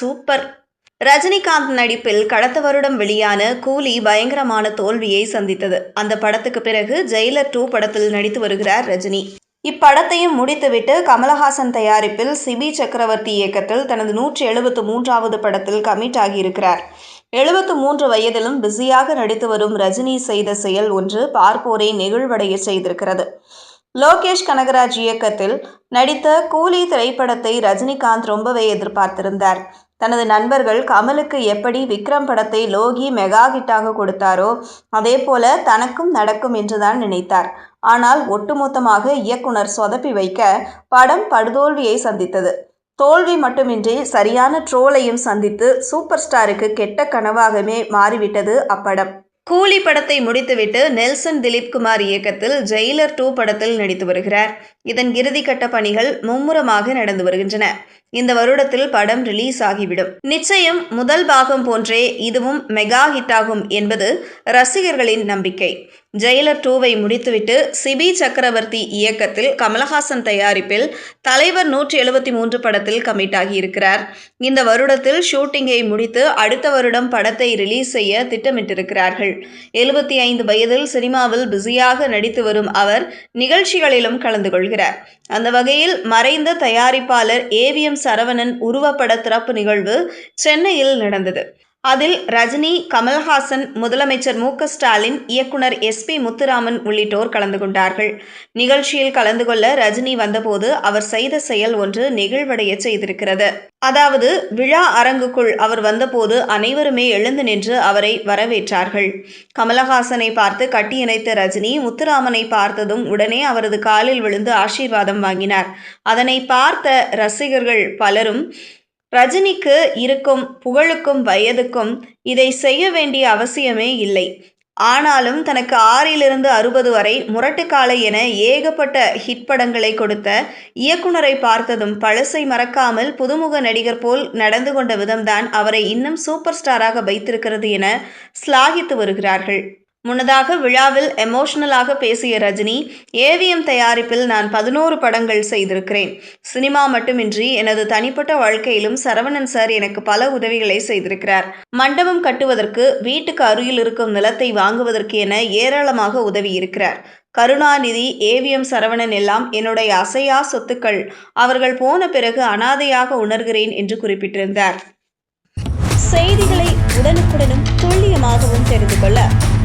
Super. Rajinikanth நடிப்பில் கடந்த வருடம் வெளியான கூலி பயங்கரமான தோல்வியை சந்தித்தது. அந்த படத்துக்கு பிறகு ஜெயிலர் டூ படத்தில் நடித்து வருகிறார் ரஜினி. இப்படத்தையும் முடித்துவிட்டு கமலஹாசன் தயாரிப்பில் சிபி சக்கரவர்த்தி இயக்கத்தில் தனது நூற்றி எழுபத்து மூன்றாவது படத்தில் கமிட் ஆகியிருக்கிறார். எழுபத்து மூன்று வயதிலும் பிஸியாக நடித்து வரும் ரஜினி செய்த செயல் ஒன்று பார்ப்போரை நெகிழ்வடைய செய்திருக்கிறது. லோகேஷ் கனகராஜ் இயக்கத்தில் நடித்த கூலி திரைப்படத்தை ரஜினிகாந்த் ரொம்பவே எதிர்பார்த்திருந்தார். தனது நண்பர்கள் கமலுக்கு எப்படி விக்ரம் படத்தை லோகி மெகா ஹிட்டாக கொடுத்தாரோ அதே போல தனக்கும் நடக்கும் என்றுதான் நினைத்தார். ஆனால் ஒட்டுமொத்தமாக இயக்குனர் சொதப்பி வைக்க படம் படுதோல்வியை சந்தித்தது. தோல்வி மட்டுமின்றி சரியான ட்ரோலையும் சந்தித்து சூப்பர் ஸ்டாருக்கு கெட்ட கனவாகவே மாறிவிட்டது அப்படம். கூலி படத்தை முடித்துவிட்டு நெல்சன் திலீப் குமார் இயக்கத்தில் ஜெயிலர் டூ படத்தில் நடித்து வருகிறார். இதன் இறுதிக்கட்ட பணிகள் மும்முரமாக நடந்து வருகின்றன. இந்த வருடத்தில் படம் ரிலீஸ் ஆகிவிடும். நிச்சயம் முதல் பாகம் போன்றே இதுவும் மெகா ஹிட் ஆகும் என்பது ரசிகர்களின் நம்பிக்கை. ஜெயிலர் டூவை முடித்துவிட்டு சிபி சக்கரவர்த்தி இயக்கத்தில் கமலஹாசன் தயாரிப்பில் தலைவர் நூற்றி எழுபத்தி மூன்று படத்தில் கமிட் ஆகியிருக்கிறார். இந்த வருடத்தில் ஷூட்டிங்கை முடித்து அடுத்த வருடம் படத்தை ரிலீஸ் செய்ய திட்டமிட்டிருக்கிறார்கள். எழுபத்தி ஐந்து வயதில் சினிமாவில் பிஸியாக நடித்து வரும் அவர் நிகழ்ச்சிகளிலும் கலந்து கொள்கிறார். அந்த வகையில் மறைந்த தயாரிப்பாளர் ஏவிஎம் சரவணன் உருவப்பட திறப்பு நிகழ்வு சென்னையில் நடந்தது. அதில் ரஜினி கமல்ஹாசன் முதலமைச்சர் மு க ஸ்டாலின் இயக்குனர் எஸ்பி முத்துராமன் உள்ளிட்டோர் கலந்து கொண்டார்கள். நிகழ்ச்சியில் கலந்து கொள்ள ரஜினி வந்தபோது அவர் செய்த செயல் ஒன்று நெகிழ்வடைய செய்திருக்கிறது. அதாவது விழா அரங்குக்குள் அவர் வந்தபோது அனைவருமே எழுந்து நின்று அவரை வரவேற்றார்கள். கமலஹாசனை பார்த்து கட்டியணைத்த ரஜினி முத்துராமனை பார்த்ததும் உடனே அவரது காலில் விழுந்து ஆசீர்வாதம் வாங்கினார். அதனை பார்த்த ரசிகர்கள் பலரும் ரஜினிக்கு இருக்கும் புகழுக்கும் வயதுக்கும் இதை செய்ய வேண்டிய அவசியமே இல்லை. ஆனாலும் தனக்கு ஆறிலிருந்து அறுபது வரை முரட்டுக்காலை என ஏகப்பட்ட ஹிட் படங்களை கொடுத்த இயக்குனரை பார்த்ததும் பழசை மறக்காமல் புதுமுக நடிகர் போல் நடந்து கொண்ட விதம்தான் அவரை இன்னும் சூப்பர் ஸ்டாராக வைத்திருக்கிறது என ஸ்லாகித்து வருகிறார்கள். முன்னதாக விழாவில் எமோஷனலாக பேசிய ரஜினி ஏவிஎம் தயாரிப்பில் நான் பதினோரு படங்கள் செய்திருக்கிறேன். சினிமா மட்டுமின்றி எனது தனிப்பட்ட வாழ்க்கையிலும் சரவணன் சார் எனக்கு பல உதவிகளை செய்திருக்கிறார். மண்டபம் கட்டுவதற்கு வீட்டுக்கு அருகில் இருக்கும் நிலத்தை வாங்குவதற்கு என ஏராளமாக உதவி இருக்கிறார் கருணாநிதி ஏவிஎம் சரவணன் எல்லாம் என்னுடைய அசையா சொத்துக்கள் அவர்கள் போன பிறகு அனாதையாக உணர்கிறேன் என்று குறிப்பிட்டிருந்தார். செய்திகளை உடனுக்குடனும் துல்லியமாகவும் தெரிந்து கொள்ள